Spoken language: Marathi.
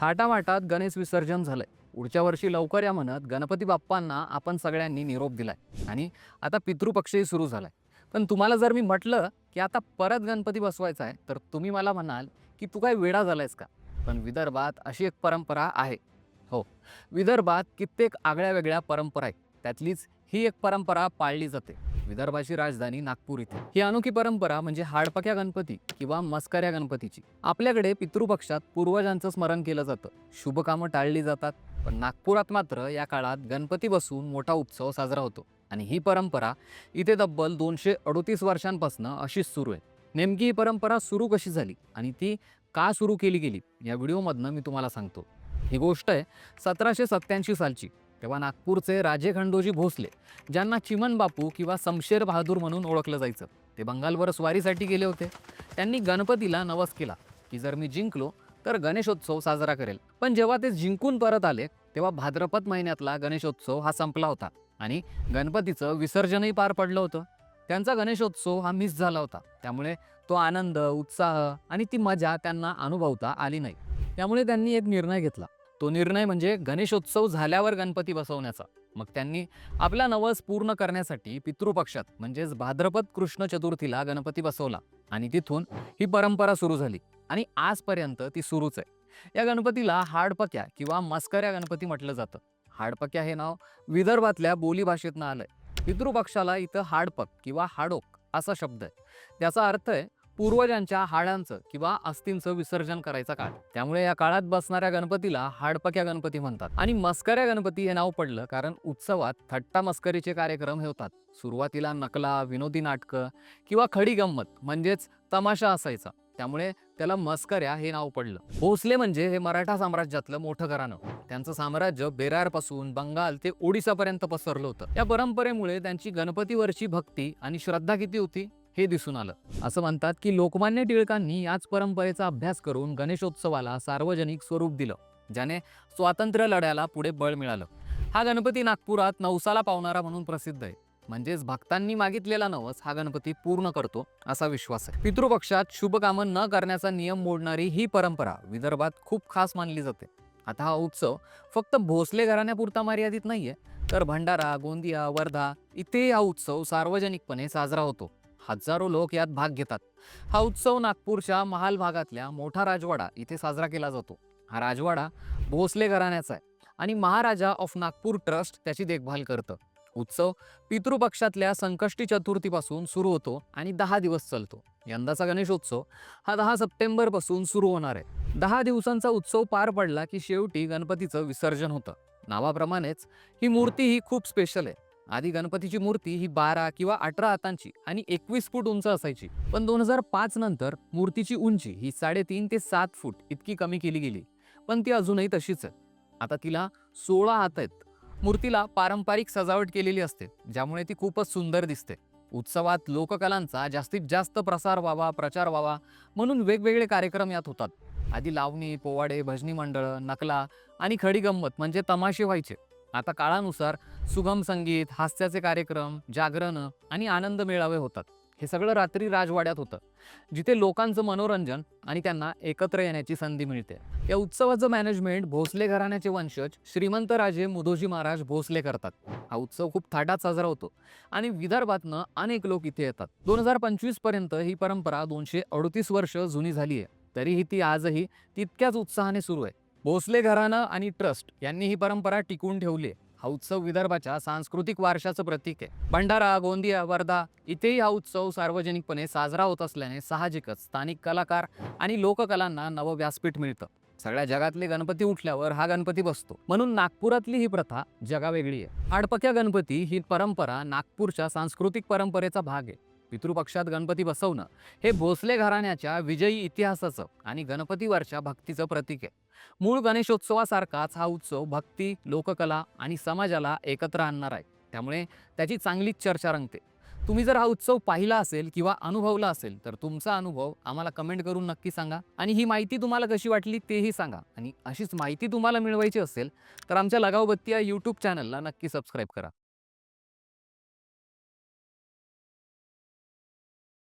थाटामाटात गणेश विसर्जन झालंय. पुढच्या वर्षी लवकर या म्हणत गणपती बाप्पांना आपण सगळ्यांनी निरोप दिलाय. आणि आता पितृपक्षही सुरू झालाय. पण तुम्हाला जर मी म्हटलं की आता परत गणपती बसवायचा आहे तर तुम्ही मला म्हणाल की तू काय वेडा झालायस का? पण विदर्भात अशी एक परंपरा आहे. हो विदर्भात कित्येक आगळ्या वेगळ्या परंपरा आहेत. त्यातलीच ही एक परंपरा पाळली जाते. विदर्भाची राजधानी नागपूर इथे. ही अनोखी परंपरा म्हणजे हाडपक्या गणपती किंवा मस्कऱ्या गणपतीची. आपल्याकडे पितृपक्षात पूर्वजांचं स्मरण केलं जातं. शुभकामं टाळली जातात. पण नागपुरात मात्र या काळात गणपती बसून मोठा उत्सव साजरा होतो. आणि ही परंपरा इथे तब्बल दोनशे अडोतीस वर्षांपासून अशीच सुरू आहे. नेमकी ही परंपरा सुरू कशी झाली आणि ती का सुरू केली गेली या व्हिडिओमधनं मी तुम्हाला सांगतो. ही गोष्ट आहे सतराशे सत्त्याऐंशी सालची. तेव्हा नागपूरचे राजे खंडोजी भोसले ज्यांना चिमन बापू किंवा समशेर बहादूर म्हणून ओळखलं जायचं ते बंगालवर स्वारीसाठी गेले होते. त्यांनी गणपतीला नवस केला की जर मी जिंकलो तर गणेशोत्सव साजरा करेल. पण जेव्हा ते जिंकून परत आले तेव्हा भाद्रपद महिन्यातला गणेशोत्सव हा संपला होता आणि गणपतीचं विसर्जनही पार पडलं होतं. त्यांचा गणेशोत्सव हा मिस झाला होता. त्यामुळे तो आनंद उत्साह आणि ती मजा त्यांना अनुभवता आली नाही. त्यामुळे त्यांनी एक निर्णय घेतला. तो निर्णय म्हणजे गणेशोत्सव झाल्यावर गणपती बसवण्याचा. मग त्यांनी आपला नवस पूर्ण करण्यासाठी पितृपक्षात म्हणजेच भाद्रपद कृष्ण चतुर्थीला गणपती बसवला आणि तिथून ही परंपरा सुरू झाली आणि आजपर्यंत ती सुरूच आहे. या गणपतीला हाडपक्या किंवा मस्कऱ्या गणपती म्हटलं जातं. हाडपक्या हे नाव विदर्भातल्या बोलीभाषेतनं आलंय. पितृपक्षाला इथं हाडपक किंवा हाडोक असा शब्द आहे. त्याचा अर्थ आहे पूर्वजांच्या हाडांचं किंवा अस्थींचं विसर्जन करायचा काळ. त्यामुळे या काळात बसणाऱ्या गणपतीला हाडपक्या गणपती म्हणतात. आणि मस्कऱ्या गणपती हे नाव पडलं कारण उत्सवात थट्टा मस्करीचे कार्यक्रम हे होतात. सुरुवातीला नकला विनोदी नाटकं किंवा खडी गंमत म्हणजेच तमाशा असायचा. त्यामुळे त्याला मस्कऱ्या हे नाव पडलं. भोसले म्हणजे हे मराठा साम्राज्यातलं मोठं घराणं. त्यांचं साम्राज्य बेरारपासून बंगाल ते ओडिसापर्यंत पसरलं होतं. या परंपरेमुळे त्यांची गणपतीवरची भक्ती आणि श्रद्धा किती होती? हे दिसून आलं. असं म्हणतात की लोकमान्य टिळकांनी याच परंपरेचा अभ्यास करून गणेशोत्सवाला सार्वजनिक स्वरूप दिलं ज्याने स्वातंत्र्य लढ्याला पुढे बळ मिळालं. हा गणपती नागपुरात नवसाला पावणारा म्हणून प्रसिद्ध आहे. म्हणजेच भक्तांनी मागितलेला नवस हा गणपती पूर्ण करतो असा विश्वास आहे. पितृपक्षात शुभकामं न करण्याचा नियम मोडणारी ही परंपरा विदर्भात खूप खास मानली जाते. आता हा उत्सव फक्त भोसले घराण्यापुरता मर्यादित नाहीये तर भंडारा गोंदिया वर्धा इथे हा उत्सव सार्वजनिकपणे साजरा होतो. हजारो लोक यात भाग घेतात. हा उत्सव नागपूरच्या महाल भागातल्या मोठा राजवाडा इथे साजरा केला जातो. हा राजवाडा भोसले घराण्याचा आहे आणि महाराजा ऑफ नागपूर ट्रस्ट त्याची देखभाल करतं. उत्सव पितृपक्षातल्या संकष्टी चतुर्थीपासून सुरू होतो आणि दहा दिवस चालतो. यंदाचा गणेशोत्सव हा दहा सप्टेंबरपासून सुरू होणार आहे. दहा दिवसांचा उत्सव पार पडला की शेवटी गणपतीचं विसर्जन होतं. नावाप्रमाणेच ही मूर्ती ही खूप स्पेशल आहे. आधी गणपतीची मूर्ती ही बारा किंवा अठरा हातांची आणि एकवीस फूट उंच असायची. पण दोन हजार पाच नंतर मूर्तीची उंची ही साडेतीन ते सात फूट इतकी कमी केली गेली. पण ती अजूनही तशीच आहे. आता तिला सोळा हात आहेत. मूर्तीला पारंपरिक सजावट केलेली असते ज्यामुळे ती खूपच सुंदर दिसते. उत्सवात लोककलांचा जास्तीत जास्त प्रसार व्हावा प्रचार व्हावा म्हणून वेगवेगळे कार्यक्रम यात होतात. आधी लावणी पोवाडे भजनी मंडळं नकला आणि खडी गंमत म्हणजे तमाशे व्हायचे. आता काळानुसार सुगम संगीत हास्याचे कार्यक्रम जागरणं आणि आनंद मेळावे होतात. हे सगळं रात्री राजवाड्यात होतं जिथे लोकांचं मनोरंजन आणि त्यांना एकत्र येण्याची संधी मिळते. या उत्सवाचं मॅनेजमेंट भोसले घराण्याचे वंशज श्रीमंत राजे मुधोजी महाराज भोसले करतात. हा उत्सव खूप थाटात साजरा होतो आणि विदर्भातनं अनेक लोक इथे येतात. दोन हजार पंचवीसपर्यंत ही परंपरा दोनशे अडतीस वर्ष जुनी झाली आहे तरीही ती आजही तितक्याच उत्साहाने सुरू आहे. भोसले घराणं आणि ट्रस्ट यांनी ही परंपरा टिकून ठेवली आहे हा उत्सव विदर्भाच्या सांस्कृतिक वारशाचं प्रतीक आहे. भंडारा गोंदिया वर्धा इथेही हा उत्सव सार्वजनिकपणे साजरा होत असल्याने साहजिकच स्थानिक कलाकार आणि लोककलांना नवं व्यासपीठ मिळतं. सगळ्या जगातले गणपती उठल्यावर हा गणपती बसतो. म्हणून नागपुरातली ही प्रथा जगावेगळी आहे. हाडपक्या गणपती ही परंपरा नागपूरच्या सांस्कृतिक परंपरेचा भाग आहे. पितृपक्षात गणपती बसवणं हे भोसले घराण्याच्या विजयी इतिहासाचं आणि गणपतीवरच्या भक्तीचं प्रतीक आहे. मूळ गणेशोत्सवासारखाच हा उत्सव भक्ती लोककला आणि समाजाला एकत्र आणणार आहे. त्यामुळे त्याची चांगलीच चर्चा रंगते. तुम्ही जर हा उत्सव पाहिला असेल किंवा अनुभवला असेल तर तुमचा अनुभव आम्हाला कमेंट करून नक्की सांगा. आणि ही माहिती तुम्हाला कशी वाटली तेही सांगा. आणि अशीच माहिती तुम्हाला मिळवायची असेल तर आमच्या लगावबत्ती या यूट्यूब चॅनलला नक्की सबस्क्राईब करा.